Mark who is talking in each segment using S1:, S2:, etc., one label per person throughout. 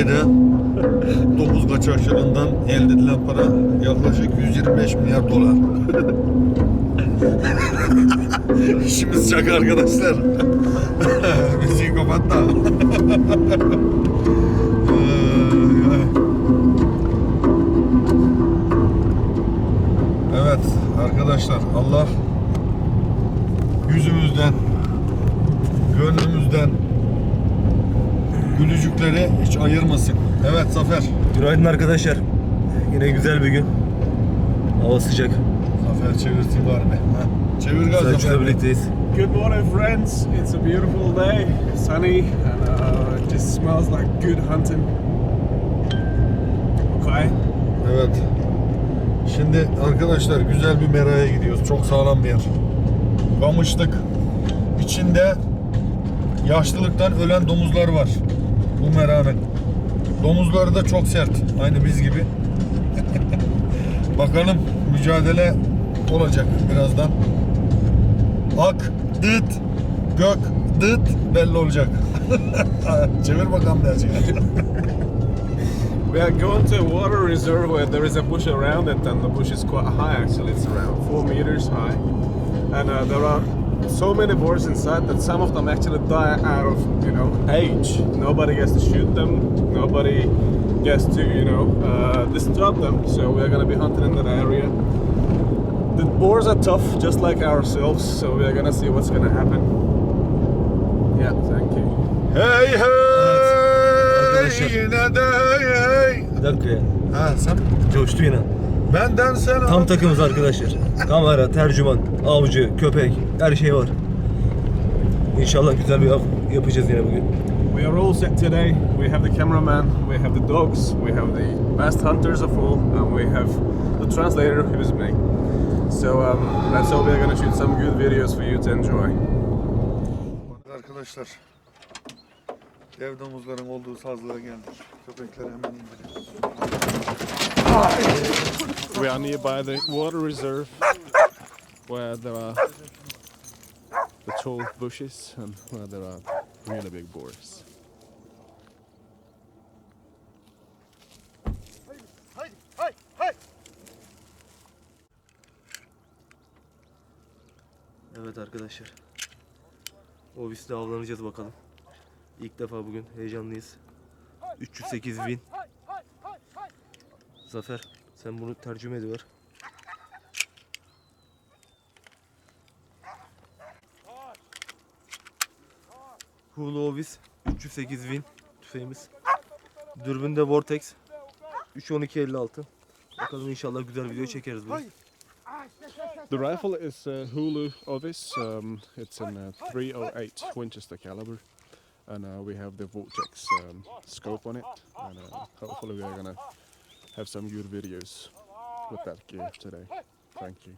S1: Türkiye'de domuz kaçakçılığından elde edilen para yaklaşık 125 milyar dolar. İşimiz çak arkadaşlar. Müziği kapat da. Evet arkadaşlar Allah yüzümüzden gönlümüzden gülücükleri hiç ayırmasın. Evet Zafer.
S2: Günaydın arkadaşlar. Yine güzel bir gün. Hava sıcak.
S1: Zafer çevirsin bari be. Ha. Çevir gaz
S2: Selçuk'la
S1: Zafer.
S2: birlikteyiz.
S3: Good morning, friends. It's a beautiful day, sunny, and uh, it just smells like good hunting. Okay.
S1: Evet. Şimdi arkadaşlar güzel bir meraya gidiyoruz. Çok sağlam bir yer. Kamışlık. İçinde yaşlılıktan ölen domuzlar var. Bu meranın. Domuzları da çok sert. Aynı biz gibi. Bakalım mücadele olacak birazdan. Ak, dıt, gök, dıt belli olacak. Çevir bakalım birazcık.
S3: We are going to a water reserve where there is a bush around it, and the bush is quite high actually. It's around four meters high. And uh, there are so many boars inside that some of them actually die out of, you know, age. Nobody gets to shoot them, nobody gets to, you know, uh, disturb them. So we are going to be hunting in that area. The boars are tough, just like ourselves, so we are going to see what's going to happen. Yeah, thank you.
S1: Hey hey
S2: arkadaşlar.
S1: yine de hey hey.
S2: Bir
S1: benden sen
S2: Tam takımız arkadaşlar. Kamera, tercüman, avcı, köpek, her şey var. İnşallah güzel bir av yapacağız yine bugün.
S3: We are all set today. We have the cameraman, we have the dogs, we have the best hunters of all, and we have the translator who is me. So um, that's all. We're gonna shoot some good videos for you to enjoy.
S1: Arkadaşlar dev domuzların olduğu sazlığa geldik. Köpekleri hemen indiriyoruz.
S3: We are nearby the water reserve where there are the tall bushes and where there are really big boars.
S2: Evet arkadaşlar. Ovis'te avlanacağız bakalım. İlk defa bugün heyecanlıyız. 308 win. Zafer sen bunu tercüme ediver. Hulu Ovis 308 win tüfeğimiz. Dürbünde Vortex 31256. Bakalım inşallah güzel video çekeriz bugün.
S3: The rifle is uh, Hulu Ovis. Um, it's in uh, 308 Winchester caliber, and uh, we have the Vortex um, scope on it. And uh, hopefully, we are gonna have some good videos with that gear today. Thank you.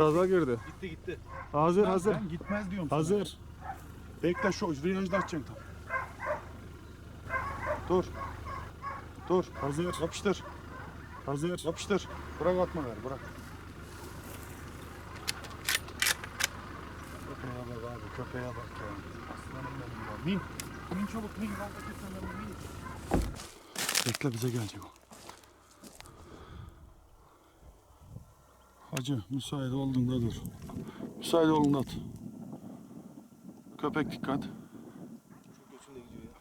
S3: Sazlar girdi.
S2: Gitti gitti.
S3: Hazır hazır.
S4: Ben gitmez diyorum sana.
S3: Hazır.
S4: Bekle şu virajda açacaksın tam. Dur. Dur.
S3: Hazır.
S4: Yapıştır.
S3: Hazır.
S4: Yapıştır. Bırak atma ver. Bırak. Köpeğe bak abi. Köpeğe bak ya. Aslanım benim ya. Min. Min çabuk min. Valla kesemem min. Bekle bize gelecek o. Hacı müsait olduğunda dur. Müsait olduğunda at. Köpek dikkat.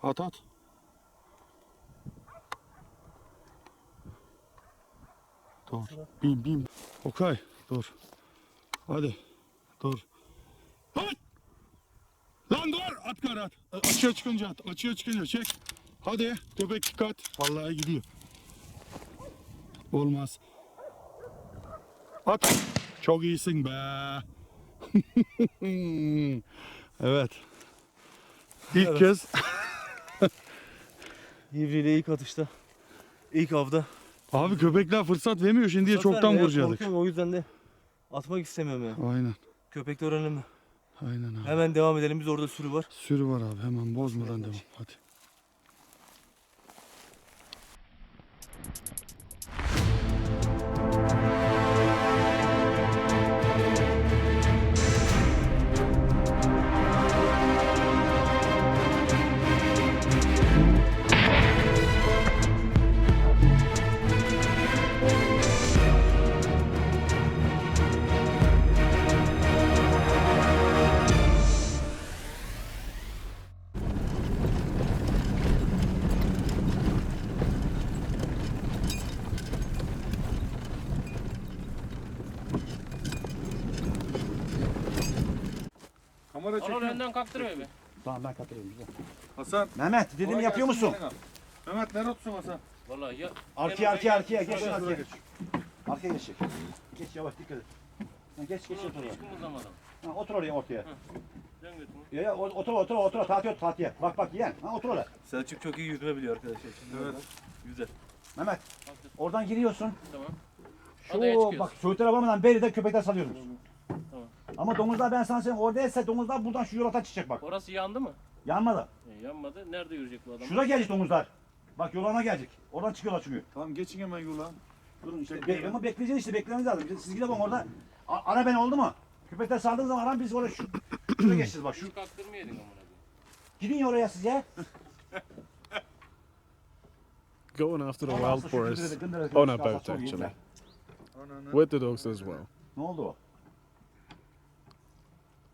S4: At at. Dur. Bin bin. Okay. Dur. Hadi. Dur. Hadi. Lan dur. At kar at. A- Açığa çıkınca at. Açığa çıkınca çek. Hadi. Köpek dikkat. Vallahi gidiyor. Olmaz. At. Çok iyisin be. evet. İlk
S2: Evet.
S4: kez
S2: Hivri ile ilk atışta İlk avda.
S1: Abi köpekler fırsat vermiyor şimdi diye
S2: Zaten
S1: çoktan
S2: ya,
S1: vuracaktık.
S2: korkuyorum, O yüzden de atmak istemiyorum ya.
S1: Aynen.
S2: Köpekler önemli.
S1: Aynen abi.
S2: Hemen devam edelim. Biz orada sürü var.
S1: Sürü var abi hemen bozmadan devam. Hadi.
S5: Önden kalktırıyor be.
S6: Tamam ben katılıyorum güzel.
S7: Hasan.
S6: Mehmet dediğimi
S7: kolay
S6: yapıyor
S7: gelsin
S6: musun?
S7: sana. Mehmet nerede tutsun Hasan?
S5: Vallahi ya.
S6: Arkaya arkaya arkaya geç
S7: Şuraya
S6: arkaya.
S7: geç.
S6: Arkaya geç. Geç yavaş dikkat et. Ha, geç geç otur oraya.
S5: Hiç kımıldamadım.
S6: Ha, otur oraya ortaya.
S5: Dön.
S6: Ya, ya o- otur otur otur tahtiye otur tahtiye. Bak bak yeğen. Ha otur oraya.
S2: Selçuk çok iyi yüzme biliyor arkadaşlar. Şimdi
S7: Evet.
S2: Güzel.
S6: Mehmet oradan giriyorsun.
S5: Tamam. Adaya
S6: Şu
S5: çıkıyorsun.
S6: bak söğütler babamdan beri de köpekler salıyoruz. Ama domuzlar ben sana söyleyeyim oradaysa domuzlar buradan şu yola çıkacak bak.
S5: Orası yandı mı?
S6: Yanmadı.
S5: E, yanmadı. Nerede yürüyecek bu adam?
S6: Şurada gelecek domuzlar. Bak yolana gelecek. Oradan çıkıyorlar çünkü.
S7: Tamam geçin hemen yola.
S6: Durun işte. Be- ama bekleyeceğiz işte beklememiz lazım. Siz gidin bak orada. A- ara beni oldu mu? Köpekler saldığı zaman aran biz oraya şu. Şuraya geçeceğiz bak. Şu,
S5: Şu kaktırmayaydın amına
S6: gidin ya oraya siz ya.
S3: Going after the wild
S6: gündüzde
S3: on a
S6: çıkarsa
S3: boat actually. With the dogs as well.
S6: Ne oldu o?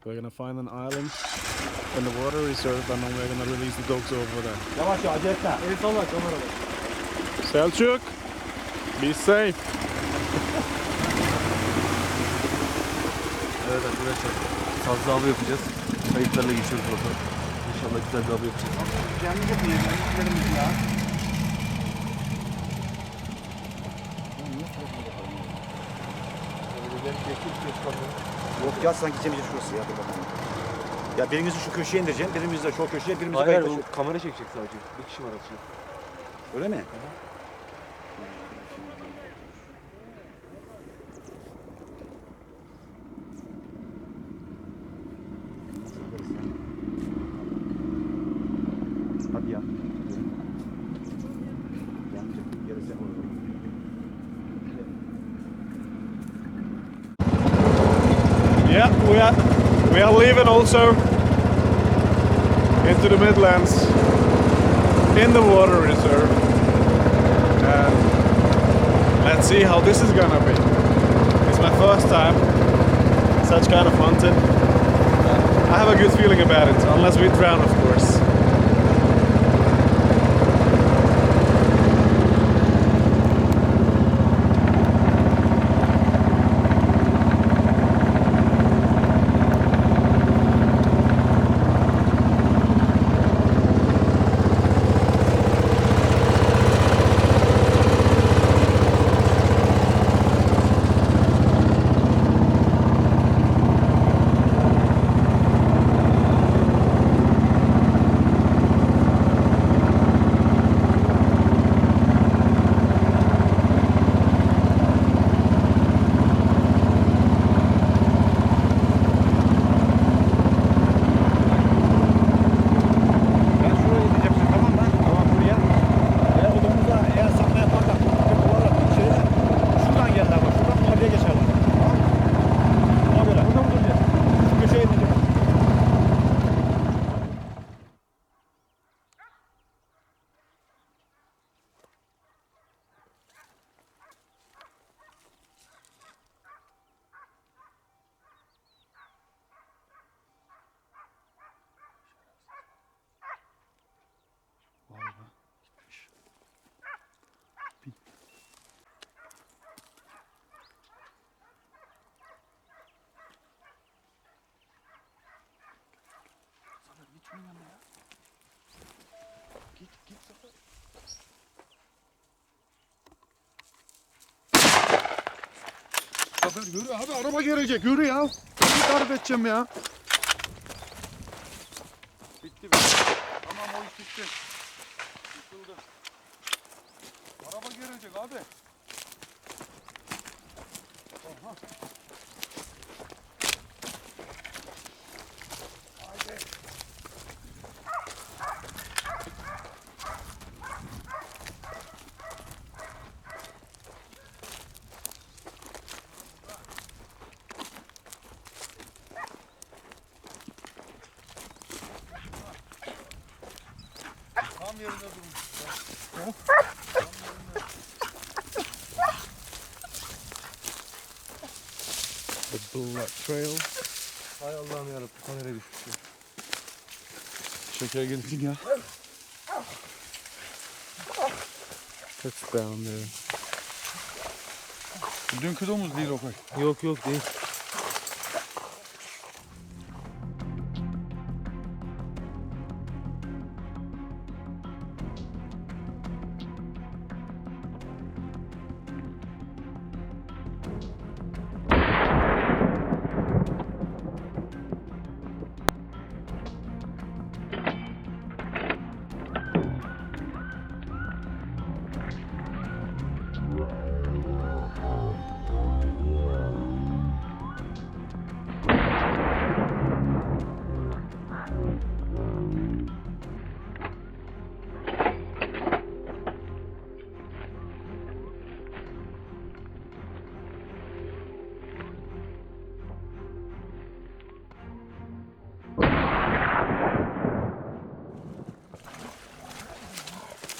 S3: We're gonna find an island in the water reserve and then we're gonna release the dogs over there.
S6: Yavaş yavaş acele etme.
S2: El salla kamera.
S3: Selçuk, be safe.
S2: Evet arkadaşlar. Fazla av yapacağız. Kayıtlarla geçiyoruz bakalım. İnşallah güzel bir av yapacağız.
S6: Kendi yapıyor. Kendi ya. Yok ya sanki Cemil şurası ya. Dur bakalım. Ya birinizi şu köşeye indireceğim, birimizi de şu köşeye, birimizi
S2: Hayır hayır kamera çekecek sadece. Bir kişi var atacak.
S6: Öyle mi?
S3: We also into the Midlands in the water reserve. And let's see how this is gonna be. It's my first time such kind of hunting. I have a good feeling about it, unless we drown, of course.
S1: Zafer yürü abi araba gelecek yürü ya. Tarif edeceğim ya. Tam yerinde durmuş.
S3: The Black Trail.
S2: Hay Allah'ım yarabbim kameraya düşmüş. ya.
S8: Şeker geldin ya.
S3: It's down there.
S8: Dünkü domuz değil Okay.
S2: Yok yok değil.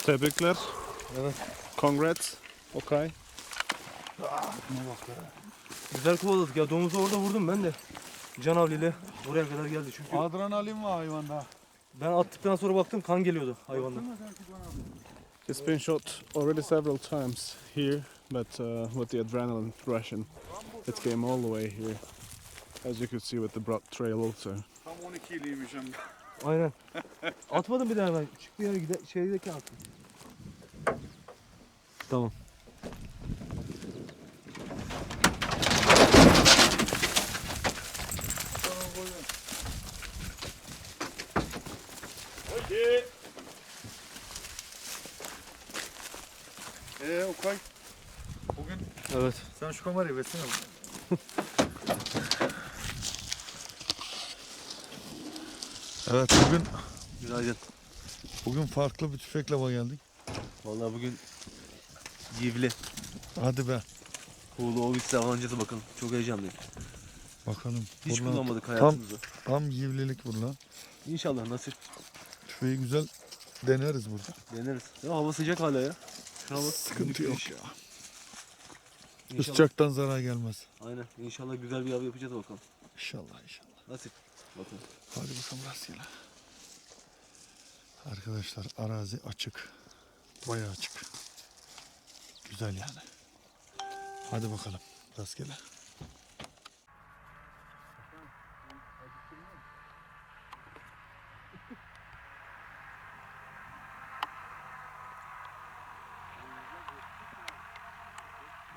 S3: Tebrikler.
S2: Evet.
S3: Congrats. Okay.
S2: Güzel kovaladık ya domuzu orada vurdum ben de. Can avliyle oraya kadar geldi çünkü
S8: Adrenalin var hayvanda.
S2: ben attıktan sonra baktım kan geliyordu hayvandan.
S3: It's been shot already several times here, but uh, with the adrenaline rushing, it came all the way here. As you could see with the broad trail also.
S8: Tam 12 iliymiş hem de.
S2: Aynen. Atmadım bir daha ben. Çıktı yere gide şeydeki attım. Tamam.
S8: Eee Okay. Bugün
S2: Evet.
S1: Sen şu kamerayı versene. evet bugün
S2: Günaydın.
S1: bugün farklı bir tüfekle geldik.
S2: Vallahi bugün Yivli.
S1: Hadi be.
S2: Kuğulu avancısı bakalım. Çok heyecanlıyım.
S1: Bakalım.
S2: Hiç
S1: Buradan
S2: kullanmadık hayatımızda.
S1: tam yivlilik burada.
S2: İnşallah nasip.
S1: Tüfeği güzel deneriz burada.
S2: Deneriz. Ya hava sıcak hala ya. Şuna bak.
S1: Sıkıntı yok ya.
S2: İnşallah.
S1: Sıcaktan zarar gelmez.
S2: Aynen. İnşallah güzel bir av yapacağız bakalım.
S1: İnşallah inşallah.
S2: Nasip. Bakalım.
S1: Hadi bakalım rastgele. Arkadaşlar arazi açık. Bayağı açık. Güzel yani. Hadi bakalım rastgele.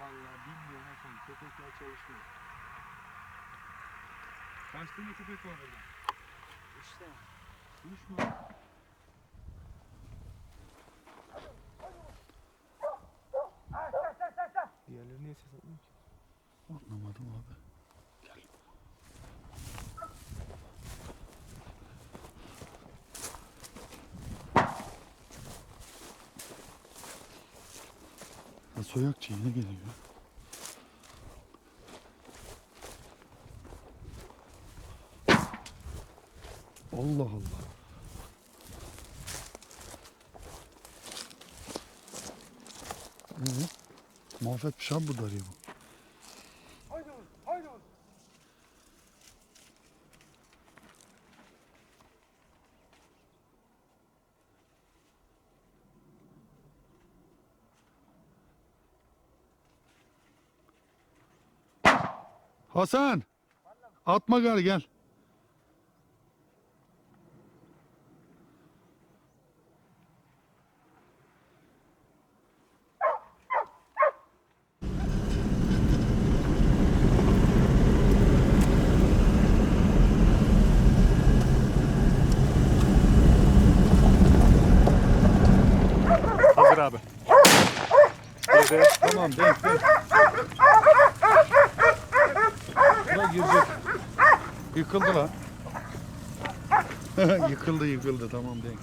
S8: Vallahi bilmiyorum Hasan. Köpekler çalışmıyor. Kaç tane köpek var burada? İşte. Üç mü?
S2: Diğerleri niye ses atmıyor ki?
S1: Anlamadım abi. Gel. Ha, soyakçı yine geliyor. Allah Allah. Ne? Muhabbet mi bu darıyor bu? Hasan. Atma gari gel.
S3: Hazır abi.
S1: be. Tamam denk denk. Girecek. Yıkıldı lan. yıkıldı yıkıldı tamam denk.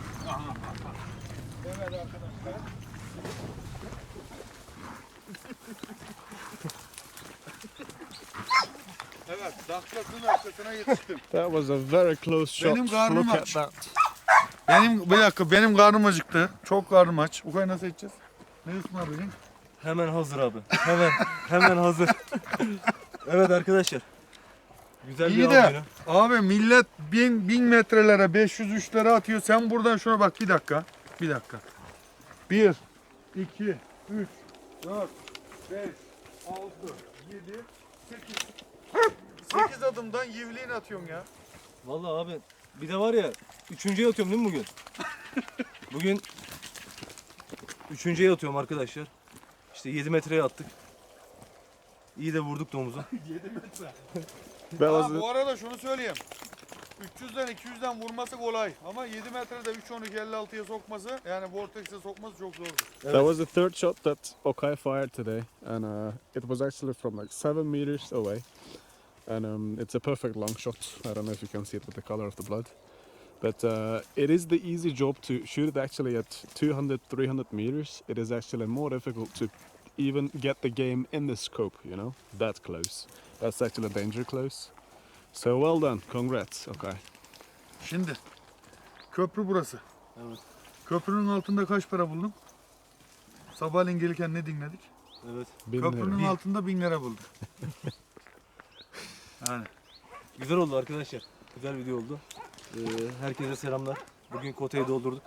S1: Evet, dakikasının arkasına yetiştim.
S3: That was a very close shot.
S1: Benim karnım
S3: Look
S1: aç. Benim bir dakika benim karnım acıktı. Çok karnım aç. Ukay nasıl edeceğiz? Ne ısmarlayacaksın?
S2: Hemen hazır abi. Hemen hemen hazır. evet arkadaşlar. Güzel
S1: İyi
S2: bir
S1: de
S2: günü.
S1: abi millet bin, bin metrelere 503'lere atıyor. Sen buradan şuna bak bir dakika. Bir dakika. 1, 2, 3, 4, 5, 6, 7, 8. 8 adımdan yivliğini atıyorsun ya.
S2: Vallahi abi bir de var ya üçüncüye atıyorum değil mi bugün? bugün üçüncüye atıyorum arkadaşlar. İşte 7 metreye attık. İyi de vurduk domuzu.
S3: That was
S1: Ha, bu arada şunu söyleyeyim. 300'den 200'den vurması kolay ama 7 metrede 3 12 56'ya sokması yani vortex'e sokması çok zordur.
S3: That was the third shot that Okay fired today, and uh, it was actually from like seven meters away. And um, it's a perfect long shot. I don't know if you can see it with the color of the blood. But uh, it is the easy job to shoot it actually at 200, 300 meters. It is actually more difficult to even get the game in the scope, you know, that close. That's actually danger close. So well done, congrats, okay.
S1: Şimdi köprü burası.
S2: Evet.
S1: Köprünün altında kaç para buldum? Sabahleyin gelirken ne dinledik?
S2: Evet.
S3: Been
S1: Köprünün
S3: there.
S1: altında 1000 lira bulduk. yani
S2: Güzel oldu arkadaşlar. Güzel video oldu. Ee, herkese selamlar. Bugün kotayı doldurduk.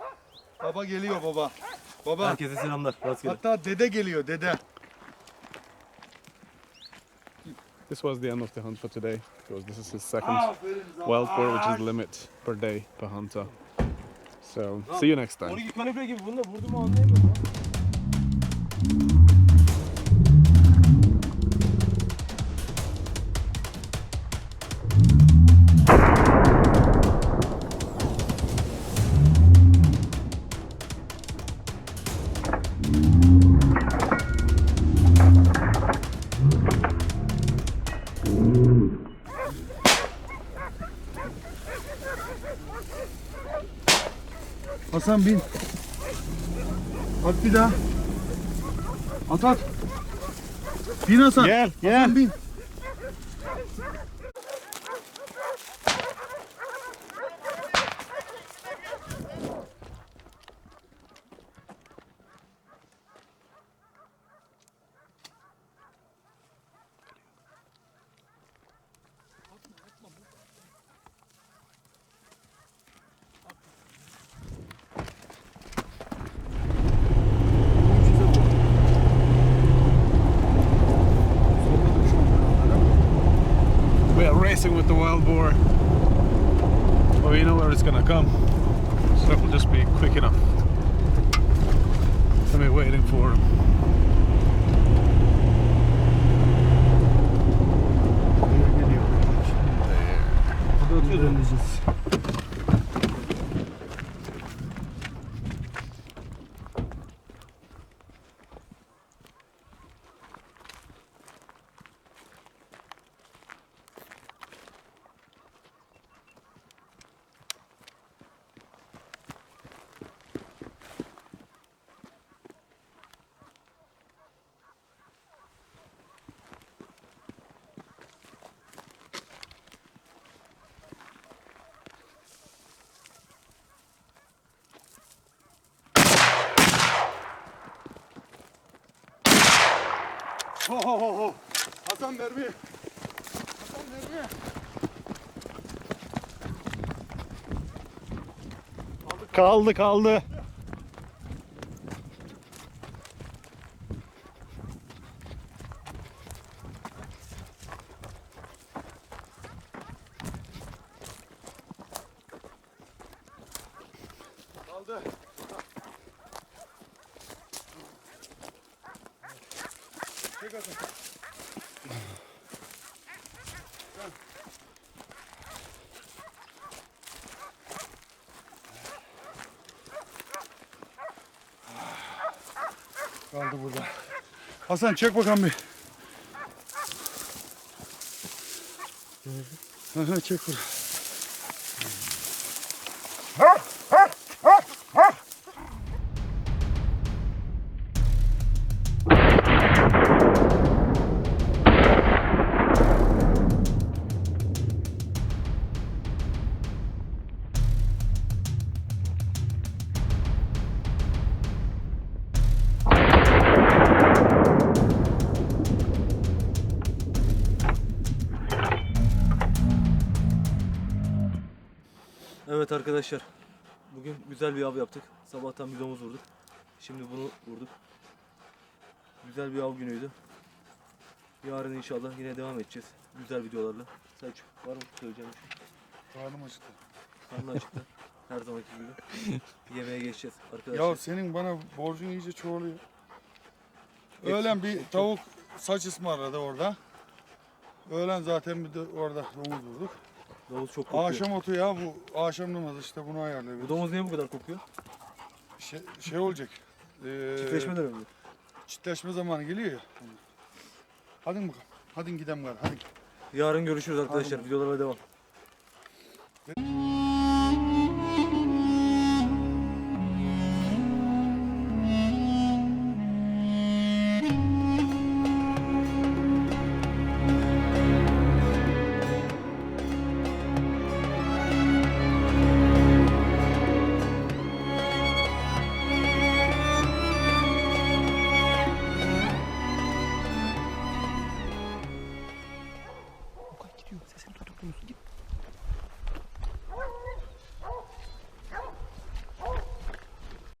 S1: baba geliyor baba. Baba.
S2: Herkese selamlar. Rastgele.
S1: Hatta dede geliyor dede.
S3: This was the end of the hunt for today, because this is his second wild boar, which is the limit per day per hunter. So, see you next time.
S1: Hasan bin. At bir daha. At at. Bin Hasan.
S3: Gel,
S1: Hasan bin.
S3: We are racing with the wild boar. Well, we know where it's gonna come, so we'll just be quick enough. Waiting for him.
S1: Ho ho ho ho. Hasan mermi. Hasan mermi.
S3: Kaldı kaldı.
S1: Kaldı burada. Hasan çek bakalım bir. Aha, çek buraya.
S2: Evet arkadaşlar. Bugün güzel bir av yaptık. Sabahtan bir domuz vurduk. Şimdi bunu vurduk. Güzel bir av günüydü. Yarın inşallah yine devam edeceğiz. Güzel videolarla. Selçuk var mı söyleyeceğim şey?
S1: Karnım acıktı.
S2: Karnı acıktı. Her zamanki gibi. Yemeğe geçeceğiz arkadaşlar.
S1: Ya senin bana borcun iyice çoğalıyor. Öğlen bir tavuk saç ısmarladı orada. Öğlen zaten bir de orada domuz vurduk.
S2: Domuz çok kokuyor.
S1: Akşam otu ya bu akşam namazı işte bunu ayarlıyor.
S2: Bu domuz niye bu kadar kokuyor?
S1: şey, şey olacak. Ee,
S2: Çiftleşme dönemi.
S1: çiftleşme zamanı geliyor ya. Hadi bakalım. Hadi gidelim gari. Hadi.
S2: Yarın görüşürüz arkadaşlar. Videolara devam.